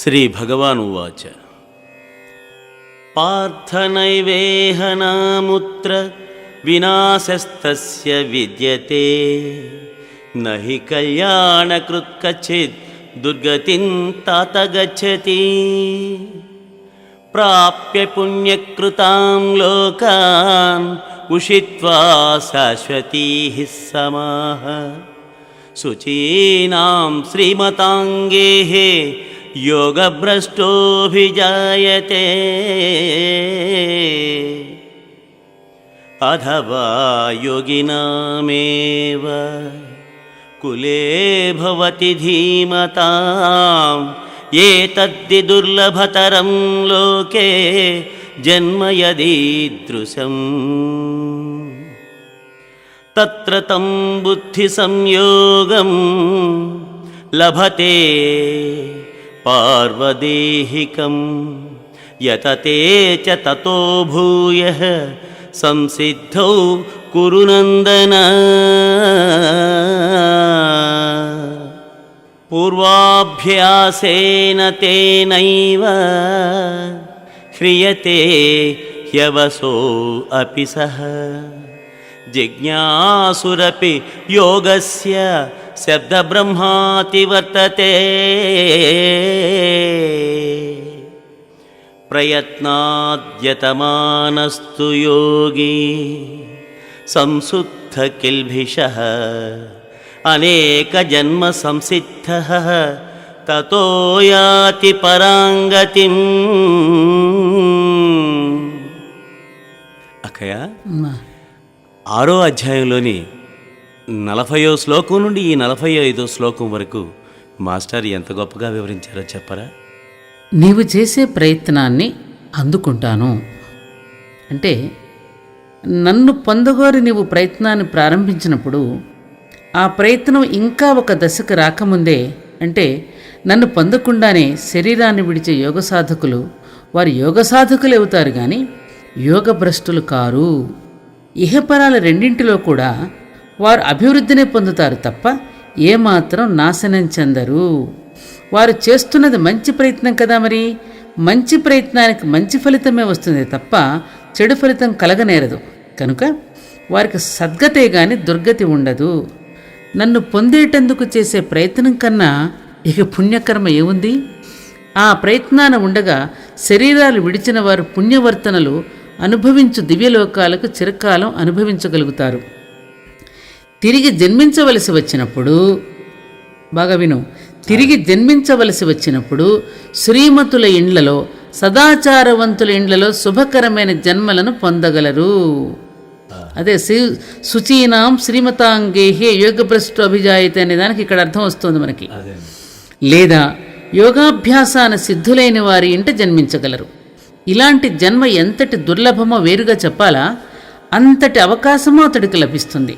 श्रीभगवानुवाच पार्थनैवेहनामुत्र विनाशस्तस्य विद्यते न हि कल्याणकृत् कचित् दुर्गतिं तात गच्छति प्राप्य पुण्यकृतां लोकान् उषित्वा शाश्वतीः समाः शुचीनां श्रीमताङ्गेः योगभ्रष्टोऽभिजायते। अथवा योगिनामेव कुले भवति धीमताम्। एतद्धि दुर्लभतरं लोके जन्म यदीदृशम् तत्र तं बुद्धिसंयोगं लभते పార్వదేహికం యతతే చ తతో భూయ సంసిద్ధౌ కురునందన పూర్వాభ్యాసేన తేనైవ హ్రియతే హ్యవసో అపి సహ జిజ్ఞాసురపి యోగస్య శబ్దబ్రహ్మాతి వర్తతే ప్రయత్నాద్యతమానస్తు యోగి సంశుద్ధ కిల్భిష అనేక జన్మ సంసిద్ధ తతో యాతి పరాంగతి. అక్కయ్య ఆరో అధ్యాయంలోని నలభయో శ్లోకం నుండి ఈ నలభై ఐదో శ్లోకం వరకు మాస్టర్ ఎంత గొప్పగా వివరించారో చెప్పరా? నీవు చేసే ప్రయత్నాన్ని అందుకుంటాను. అంటే నన్ను పొందగోరి నీవు ప్రయత్నాన్ని ప్రారంభించినప్పుడు ఆ ప్రయత్నం ఇంకా ఒక దశకు రాకముందే అంటే నన్ను పొందకుండానే శరీరాన్ని విడిచే యోగ సాధకులు వారు యోగ సాధకులు అవుతారు కానీ యోగ భ్రష్టులు కారు. ఇహపరాల రెండింటిలో కూడా వారు అభివృద్ధినే పొందుతారు తప్ప ఏమాత్రం నాశనం చెందరు. వారు చేస్తున్నది మంచి ప్రయత్నం కదా మరి? మంచి ప్రయత్నానికి మంచి ఫలితమే వస్తుంది తప్ప చెడు ఫలితం కలగనేరదు. కనుక వారికి సద్గతే గాని దుర్గతి ఉండదు. నన్ను పొందేటందుకు చేసే ప్రయత్నం కన్నా ఇక పుణ్యకర్మ ఏముంది? ఆ ప్రయత్నాన ఉండగా శరీరాలు విడిచిన వారు పుణ్యవర్తనలు అనుభవించు దివ్యలోకాలకు చిరకాలం అనుభవించగలుగుతారు. తిరిగి జన్మించవలసి వచ్చినప్పుడు బాగా విను తిరిగి జన్మించవలసి వచ్చినప్పుడు శ్రీమతుల ఇండ్లలో సదాచారవంతుల ఇండ్లలో శుభకరమైన జన్మలను పొందగలరు. అదే శ్రీ శుచీనాం శ్రీమతాంగేహే యోగభ్రష్టు అభిజాయిత అనే దానికి ఇక్కడ అర్థం వస్తుంది మనకి. లేదా యోగాభ్యాసాన సిద్ధులైన వారి ఇంట జన్మించగలరు. ఇలాంటి జన్మ ఎంతటి దుర్లభమో వేరుగా చెప్పాలా? అంతటి అవకాశమో అతడికి లభిస్తుంది.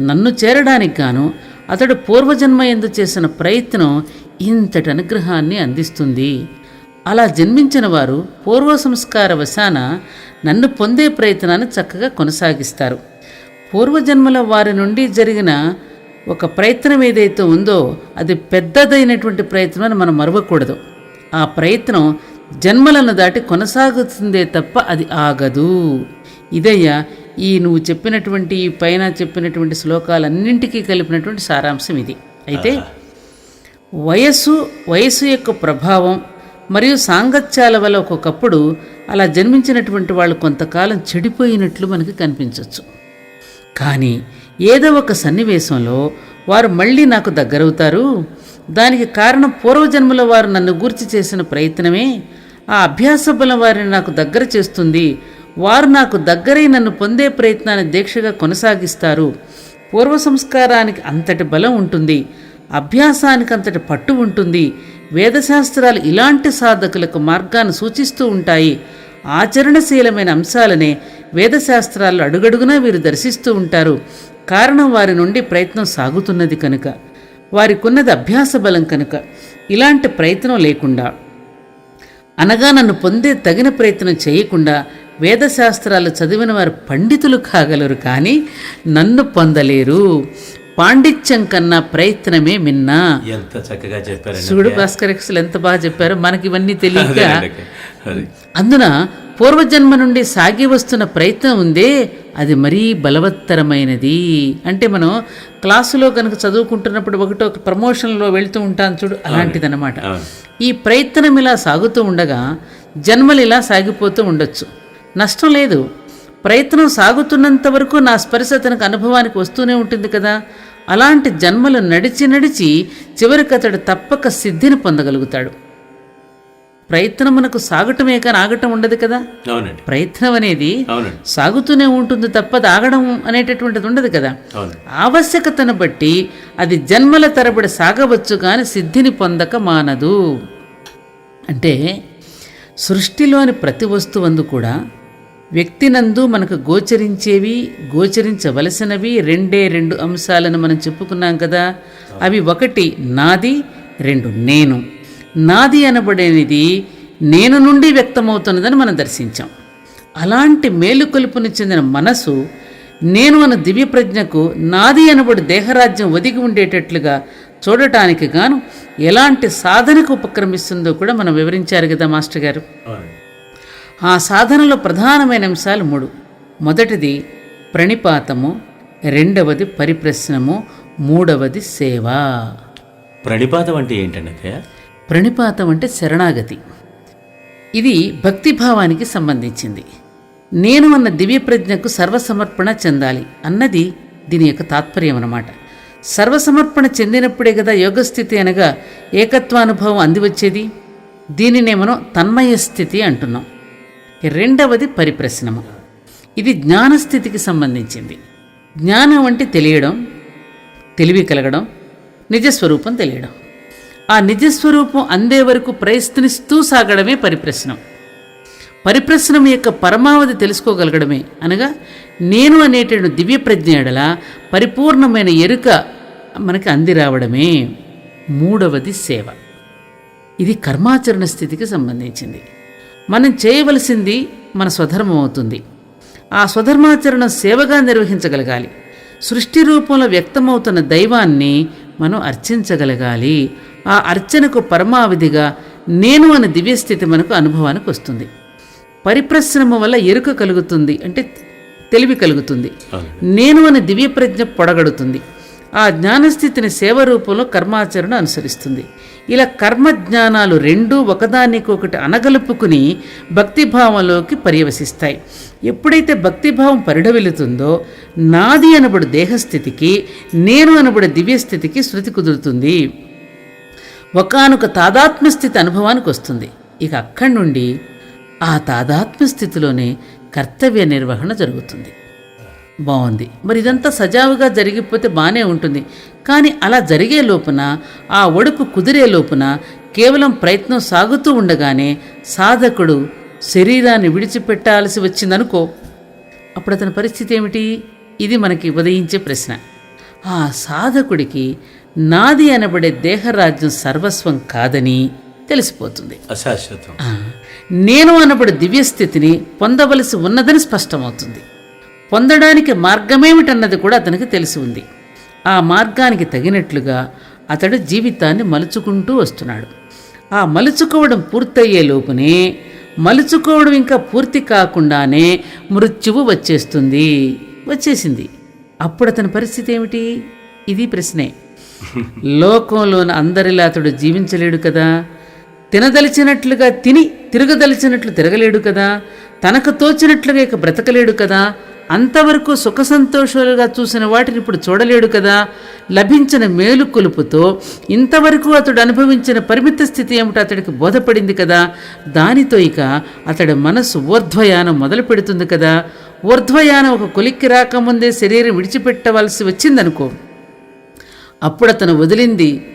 నన్ను చేరడానికి గాను అతడు పూర్వజన్మ ఎందు చేసిన ప్రయత్నం ఇంతటి అనుగ్రహాన్ని అందిస్తుంది. అలా జన్మించిన వారు పూర్వ సంస్కార వశాన నన్ను పొందే ప్రయత్నాన్ని చక్కగా కొనసాగిస్తారు. పూర్వజన్మల వారి నుండి జరిగిన ఒక ప్రయత్నం ఏదైతే ఉందో అది పెద్దదైనటువంటి ప్రయత్నం అని మనం మరవకూడదు. ఆ ప్రయత్నం జన్మలను దాటి కొనసాగుతుందే తప్ప అది ఆగదు. ఇదయ్యా ఈ నువ్వు చెప్పినటువంటి ఈ పైన చెప్పినటువంటి శ్లోకాలన్నింటికీ కలిపినటువంటి సారాంశం ఇది. అయితే వయస్సు వయస్సు యొక్క ప్రభావం మరియు సాంగత్యాల వల్ల ఒక్కొక్కప్పుడు అలా జన్మించినటువంటి వాళ్ళు కొంతకాలం చెడిపోయినట్లు మనకి కనిపించవచ్చు కానీ ఏదో ఒక సన్నివేశంలో వారు మళ్ళీ నాకు దగ్గరవుతారు. దానికి కారణం పూర్వజన్మలో వారు నన్ను గూర్చి చేసిన ప్రయత్నమే ఆ అభ్యాస బలం వారిని నాకు దగ్గర చేస్తుంది వారు నాకు దగ్గరై నన్ను పొందే ప్రయత్నాన్ని దీక్షగా కొనసాగిస్తారు. పూర్వ సంస్కారానికి అంతటి బలం ఉంటుంది. అభ్యాసానికి అంతటి పట్టు ఉంటుంది. వేదశాస్త్రాలు ఇలాంటి సాధకులకు మార్గాన్ని సూచిస్తూ ఉంటాయి. ఆచరణశీలమైన అంశాలనే వేదశాస్త్రాలు అడుగడుగునా వీరు దర్శిస్తూ ఉంటారు. కారణం వారి నుండి ప్రయత్నం సాగుతున్నది కనుక. వారికున్నది అభ్యాస బలం కనుక. ఇలాంటి ప్రయత్నం లేకుండా. అనగా నన్ను పొందే తగిన ప్రయత్నం చేయకుండా వేదశాస్త్రాలు చదివిన వారు పండితులు కాగలరు కానీ నన్ను పొందలేరు. పాండిత్యం కన్నా ప్రయత్నమే మిన్నా. ఎంత చక్కగా చెప్పారండి చూడు భాస్కర్ ఎక్స్లు ఎంత బాగా చెప్పారో మనకి ఇవన్నీ తెలియక. అందున పూర్వజన్మ నుండి సాగి వస్తున్న ప్రయత్నం ఉందే అది మరీ బలవత్తరమైనది. అంటే మనం క్లాసులో కనుక చదువుకుంటున్నప్పుడు ఒకటో ఒక ప్రమోషన్లో వెళ్తూ ఉంటాం చూడు అలాంటిదన్నమాట. ఈ ప్రయత్నం ఇలా సాగుతూ ఉండగా జన్మలు ఇలా సాగిపోతూ ఉండొచ్చు. నష్టం లేదు. ప్రయత్నం సాగుతున్నంత వరకు నా స్పర్శ తనకు అనుభవానికి వస్తూనే ఉంటుంది కదా. అలాంటి జన్మలు నడిచి నడిచి చివరికి అతడు తప్పక సిద్ధిని పొందగలుగుతాడు. ప్రయత్నమునకు సాగటమే కానీ ఆగటం ఉండదు కదా. ప్రయత్నం అనేది సాగుతూనే ఉంటుంది తప్ప ఆగడం అనేటటువంటిది ఉండదు కదా. ఆవశ్యకతను బట్టి అది జన్మల తరబడి సాగవచ్చు కానీ సిద్ధిని పొందక మానదు. అంటే సృష్టిలోని ప్రతి వస్తువందు కూడా వ్యక్తినందు మనకు గోచరించేవి గోచరించవలసినవి రెండే రెండు అంశాలను మనం చెప్పుకున్నాం కదా. అవి ఒకటి నాది రెండు నేను. నాది అనబడేది నేను నుండి వ్యక్తమవుతున్నదని మనం దర్శించాం. అలాంటి మేలుకొలుపుని చెందిన మనసు నేను అన్న దివ్య ప్రజ్ఞకు నాది అనబడి దేహరాజ్యం ఒదిగి ఉండేటట్లుగా చూడటానికి గాను ఎలాంటి సాధనకు ఉపక్రమిస్తుందో కూడా మనం వివరించారు కదా మాస్టర్ గారు. ఆ సాధనలో ప్రధానమైన అంశాలు మూడు. మొదటిది ప్రణిపాతము రెండవది పరిప్రశ్నము మూడవది సేవ. ప్రణిపాతం అంటే అక్కయ్య ప్రణిపాతం అంటే శరణాగతి. ఇది భక్తిభావానికి సంబంధించింది. నేను అన్న దివ్య ప్రజ్ఞకు సర్వసమర్పణ చెందాలి అన్నది దీని యొక్క తాత్పర్యం అన్నమాట. సర్వసమర్పణ చెందినప్పుడే కదా యోగస్థితి అనగా ఏకత్వానుభవం అందివచ్చేది దీనినే మనం తన్మయ స్థితి అంటున్నాం. రెండవది పరిప్రశ్నము. ఇది జ్ఞానస్థితికి సంబంధించింది. జ్ఞానం అంటే తెలియడం తెలివి కలగడం నిజస్వరూపం తెలియడం. ఆ నిజస్వరూపం అందే వరకు ప్రయత్నిస్తూ సాగడమే పరిప్రశ్నం. పరిప్రశ్నం యొక్క పరమావధి తెలుసుకోగలగడమే అనగా నేను అనేటువంటి దివ్య ప్రజ్ఞెడల పరిపూర్ణమైన ఎరుక మనకి అంది రావడమే మూడవది సేవ. ఇది కర్మాచరణ స్థితికి సంబంధించింది. మనం చేయవలసింది మన స్వధర్మం అవుతుంది. ఆ స్వధర్మాచరణ సేవగా నిర్వహించగలగాలి. సృష్టి రూపంలో వ్యక్తమవుతున్న దైవాన్ని మనం అర్చించగలగాలి. ఆ అర్చనకు పరమావధిగా నేను అనే దివ్యస్థితి మనకు అనుభవానికి వస్తుంది. పరిప్రశ్రమ వల్ల ఎరుక కలుగుతుంది అంటే తెలివి కలుగుతుంది. నేను అనే దివ్య ప్రజ్ఞ పొడగడుతుంది. ఆ జ్ఞానస్థితిని సేవ రూపంలో కర్మాచరణ అనుసరిస్తుంది. ఇలా కర్మ జ్ఞానాలు రెండూ ఒకదానికొకటి అనగలుపుకుని భక్తిభావంలోకి పర్యవసిస్తాయి. ఎప్పుడైతే భక్తిభావం పరిడవిల్లుతుందో నాది అనబడు దేహస్థితికి నేను అనబడు దివ్యస్థితికి శృతి కుదురుతుంది. ఒకానొక తాదాత్మ్య స్థితి అనుభవానికి వస్తుంది. ఇక అక్కడి నుండి ఆ తాదాత్మ్య స్థితిలోనే కర్తవ్య నిర్వహణ జరుగుతుంది. బాగుంది. మరి ఇదంతా సజావుగా జరిగిపోతే బాగానే ఉంటుంది. కానీ అలా జరిగే లోపున ఆ ఒడుపు కుదిరే లోపున కేవలం ప్రయత్నం సాగుతూ ఉండగానే సాధకుడు శరీరాన్ని విడిచిపెట్టాల్సి వచ్చిందనుకో అప్పుడు అతని పరిస్థితి ఏమిటి? ఇది మనకి ఉదయించే ప్రశ్న. ఆ సాధకుడికి నాది అనబడే దేహరాజ్యం సర్వస్వం కాదని తెలిసిపోతుంది. అశాశ్వతం. నేను అనబడే దివ్యస్థితిని పొందవలసి ఉన్నదని స్పష్టమవుతుంది. పొందడానికి మార్గమేమిటన్నది కూడా అతనికి తెలిసి ఉంది. ఆ మార్గానికి తగినట్లుగా అతడు జీవితాన్ని మలుచుకుంటూ వస్తున్నాడు. ఆ మలుచుకోవడం పూర్తయ్యే లోపునే మలుచుకోవడం ఇంకా పూర్తి కాకుండానే మృత్యువు వచ్చేస్తుంది వచ్చేసింది. అప్పుడు అతని పరిస్థితి ఏమిటి? ఇది ప్రశ్నే. లోకంలోని అందరిలా అతడు జీవించలేడు కదా. తినదలిచినట్లుగా తిని తిరగదలిచినట్లు తిరగలేడు కదా. తనకు తోచినట్లుగా ఇక బ్రతకలేడు కదా. అంతవరకు సుఖ సంతోషాలుగా చూసిన వాటిని ఇప్పుడు చూడలేడు కదా? లభించిన మేలు కొలుపుతో ఇంతవరకు అతడు అనుభవించిన పరిమిత స్థితి ఏమిటో అతడికి బోధపడింది కదా? దానితో ఇక అతడి మనస్సు ఊర్ధ్వయానం మొదలు పెడుతుంది కదా? ఊర్ధ్వయానం ఒక కొలిక్కి రాకముందే శరీరం విడిచిపెట్టవలసి వచ్చిందనుకో అప్పుడు అతను వదిలింది.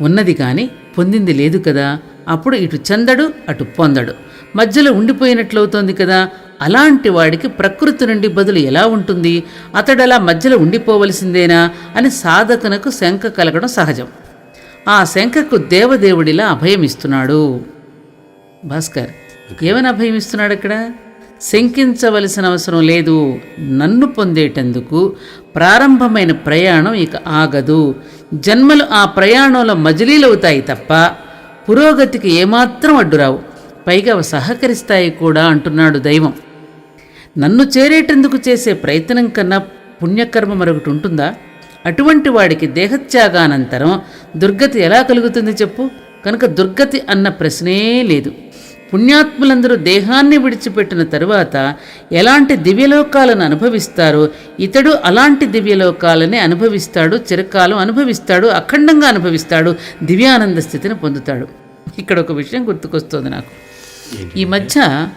ఉన్నది కానీ పొందింది లేదు కదా? అప్పుడు ఇటు చెందడు అటు పొందడు. మధ్యలో ఉండిపోయినట్లవుతోంది కదా. అలాంటి వాడికి ప్రకృతి నుండి బదులు ఎలా ఉంటుంది? అతడలా మధ్యలో ఉండిపోవలసిందేనా? అని సాధకునకు శంక కలగడం సహజం. ఆ శంకకు దేవదేవుడిలా అభయం ఇస్తున్నాడు. భాస్కర్ ఏమని అభయం ఇస్తున్నాడు అక్కడ? శంకించవలసిన అవసరం లేదు. నన్ను పొందేటందుకు ప్రారంభమైన ప్రయాణం ఇక ఆగదు. జన్మలు ఆ ప్రయాణంలో మజిలీలవుతాయి తప్ప పురోగతికి ఏమాత్రం అడ్డురావు. పైగా సహకరిస్తాయి కూడా అంటున్నాడు దైవం. నన్ను చేరేటందుకు చేసే ప్రయత్నం కన్నా పుణ్యకర్మ మరొకటి ఉంటుందా? అటువంటి వాడికి దేహత్యాగానంతరం దుర్గతి ఎలా కలుగుతుంది చెప్పు? కనుక దుర్గతి అన్న ప్రశ్నే లేదు. పుణ్యాత్ములందరూ దేహాన్ని విడిచిపెట్టిన తరువాత ఎలాంటి దివ్యలోకాలను అనుభవిస్తారో ఇతడు అలాంటి దివ్యలోకాలని అనుభవిస్తాడు చిరకాలం అనుభవిస్తాడు అఖండంగా అనుభవిస్తాడు దివ్యానంద స్థితిని పొందుతాడు. ఇక్కడ ఒక విషయం గుర్తుకొస్తుంది నాకు. ఈ మధ్య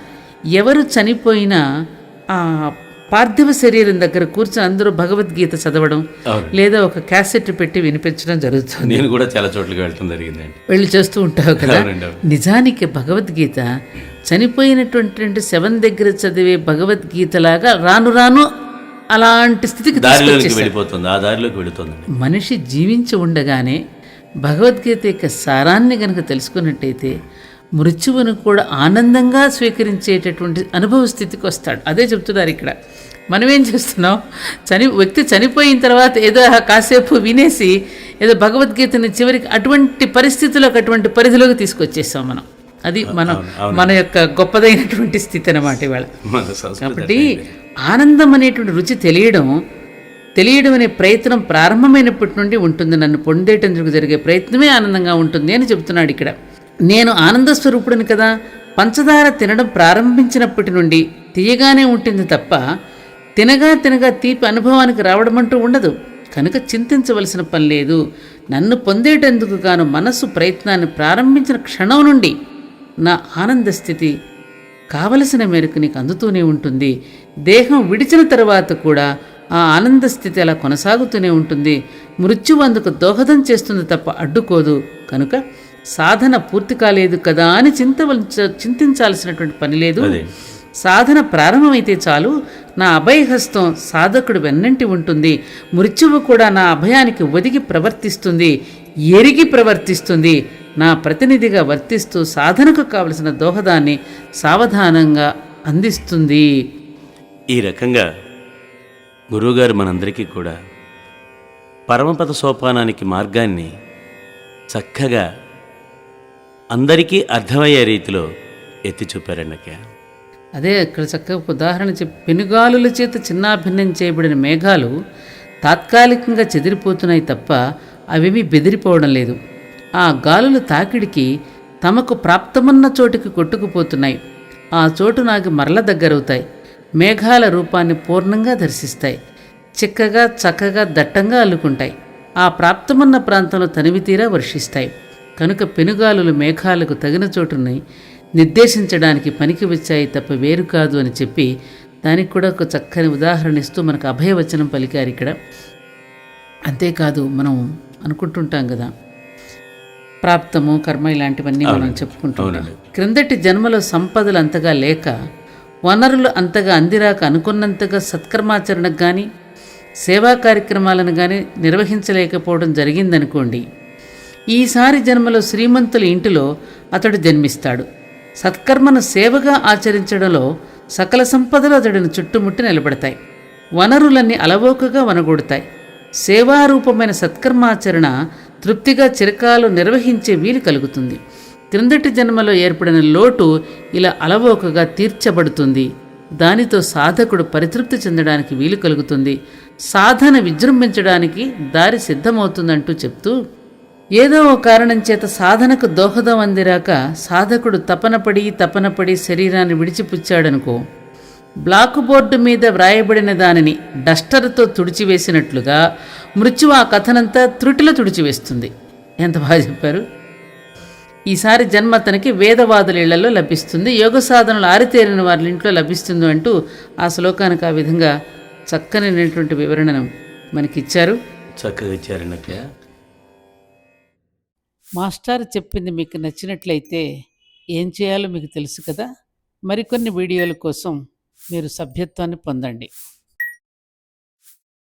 ఎవరు చనిపోయినా ఆ పార్థివ శరీరం దగ్గర కూర్చొని అందరూ భగవద్గీత చదవడం. లేదా ఒక క్యాసెట్ పెట్టి వినిపించడం జరుగుతుంది. నేను కూడా చాలా చోట్లకి వెళ్ళటం జరిగిందండి. వెళ్ళి చేస్తూ ఉంటావు కదా. నిజానికి భగవద్గీత చనిపోయినటువంటి శవం దగ్గర చదివే భగవద్గీతలాగా రాను రాను అలాంటి స్థితికి వెళ్ళిపోతుంది. ఆ దారిలోకి మనిషి జీవించి ఉండగానే భగవద్గీత యొక్క సారాన్ని గనక తెలుసుకున్నట్టయితే మృత్యువును కూడా ఆనందంగా స్వీకరించేటటువంటి అనుభవ స్థితికి వస్తాడు. అదే చెప్తున్నారు ఇక్కడ. మనం ఏం చేస్తున్నాం? చని వ్యక్తి చనిపోయిన తర్వాత ఏదో కాసేపు వినేసి ఏదో భగవద్గీతని చివరికి అటువంటి పరిస్థితులకు అటువంటి పరిధిలోకి తీసుకొచ్చేస్తాం మనం. అది మనం మన యొక్క గొప్పదైనటువంటి స్థితి అన్నమాట ఇవాళ. కాబట్టి ఆనందం అనేటువంటి రుచి తెలియడం తెలియడం అనే ప్రయత్నం ప్రారంభమైనప్పటి నుండి ఉంటుంది. నన్ను పొందేటందుకు జరిగే ప్రయత్నమే ఆనందంగా ఉంటుంది అని చెబుతున్నాడు ఇక్కడ. నేను ఆనందస్వరూపుడిని కదా పంచదార తినడం ప్రారంభించినప్పటి నుండి తీయగానే ఉంటుంది తప్ప తినగా తినగా తీపి అనుభవానికి రావడం అంటూ ఉండదు. కనుక చింతించవలసిన పని లేదు. నన్ను పొందేటందుకు గాను మనస్సు ప్రయత్నాన్ని ప్రారంభించిన క్షణం నుండి నా ఆనంద స్థితి కావలసిన మేరకు నీకు అందుతూనే ఉంటుంది. దేహం విడిచిన తర్వాత కూడా ఆ ఆనంద స్థితి అలా కొనసాగుతూనే ఉంటుంది. మృత్యువు అందుకు దోహదం చేస్తుంది తప్ప అడ్డుకోదు. కనుక సాధన పూర్తి కాలేదు కదా అని చింతవలచ చింతించాల్సినటువంటి పని లేదు. సాధన ప్రారంభమైతే చాలు నా అభయహస్తం సాధకుడు వెన్నంటి ఉంటుంది. మృత్యువు కూడా నా అభయానికి ఒదిగి ప్రవర్తిస్తుంది ఎరిగి ప్రవర్తిస్తుంది. నా ప్రతినిధిగా వర్తిస్తూ సాధనకు కావలసిన దోహదాన్ని సావధానంగా అందిస్తుంది. ఈ రకంగా గురువుగారు మనందరికీ కూడా పరమపద సోపానానికి మార్గాన్ని చక్కగా అందరికీ అర్థమయ్యే రీతిలో ఎత్తి చూపారండి అదే ఇక్కడ చక్కగా ఉదాహరణ చెప్పి పెనుగాలుల చేత చిన్నాభిన్నం చేయబడిన మేఘాలు తాత్కాలికంగా చెదిరిపోతున్నాయి తప్ప అవేమీ బెదిరిపోవడం లేదు. ఆ గాలుల తాకిడికి తమకు ప్రాప్తమున్న చోటికి కొట్టుకుపోతున్నాయి. ఆ చోటు నాకు మరల దగ్గరవుతాయి. మేఘాల రూపాన్ని పూర్ణంగా దర్శిస్తాయి. చిక్కగా చక్కగా దట్టంగా అల్లుకుంటాయి. ఆ ప్రాప్తమున్న ప్రాంతంలో తనివితీరా వర్షిస్తాయి. కనుక పెనుగాలులు మేఘాలకు తగిన చోటుని నిర్దేశించడానికి పనికి వచ్చాయి తప్ప వేరు కాదు అని చెప్పి దానికి కూడా ఒక చక్కని ఉదాహరణ ఇస్తూ మనకు అభయవచనం పలికారు ఇక్కడ. అంతేకాదు మనం అనుకుంటుంటాం కదా ప్రాప్తము కర్మ ఇలాంటివన్నీ మనం చెప్పుకుంటున్నాం క్రిందటి జన్మలో సంపదలు అంతగా లేక వనరులు అంతగా అందిరాక అనుకున్నంతగా సత్కర్మాచరణకు కానీ సేవా కార్యక్రమాలను కానీ నిర్వహించలేకపోవడం జరిగిందనుకోండి ఈసారి జన్మలో శ్రీమంతుల ఇంటిలో అతడు జన్మిస్తాడు. సత్కర్మను సేవగా ఆచరించడంలో సకల సంపదలు అతడిని చుట్టుముట్టి నిలబడతాయి. వనరులన్నీ అలవోకగా వనగొడతాయి. సేవారూపమైన సత్కర్మాచరణ తృప్తిగా చిరకాలు నిర్వహించే వీలు కలుగుతుంది. క్రిందటి జన్మలో ఏర్పడిన లోటు ఇలా అలవోకగా తీర్చబడుతుంది. దానితో సాధకుడు పరితృప్తి చెందడానికి వీలు కలుగుతుంది. సాధన విజృంభించడానికి దారి సిద్ధమవుతుందంటూ చెప్తూ ఏదో ఓ కారణం చేత సాధనకు దోహదం అందిరాక సాధకుడు తపనపడి తపనపడి శరీరాన్ని విడిచిపుచ్చాడనుకో బ్లాక్ బోర్డు మీద వ్రాయబడిన దానిని డస్టర్తో తుడిచివేసినట్లుగా మృత్యు ఆ కథనంతా త్రుటిలో తుడిచివేస్తుంది. ఎంత బాగా చెప్పారు? ఈసారి జన్మ తనకి వేదవాదుల ఇళ్ళలో లభిస్తుంది. యోగ సాధనలు ఆరితేరిన వారి ఇంట్లో లభిస్తుంది అంటూ ఆ శ్లోకానికి ఆ విధంగా చక్కనైనటువంటి వివరణను మనకిచ్చారు. చక్కగా ఇచ్చారు మాస్టర్ చెప్పింది మీకు నచ్చినట్లయితే ఏం చేయాలో మీకు తెలుసు కదా? మరికొన్ని వీడియోల కోసం మీరు సభ్యత్వాన్ని పొందండి.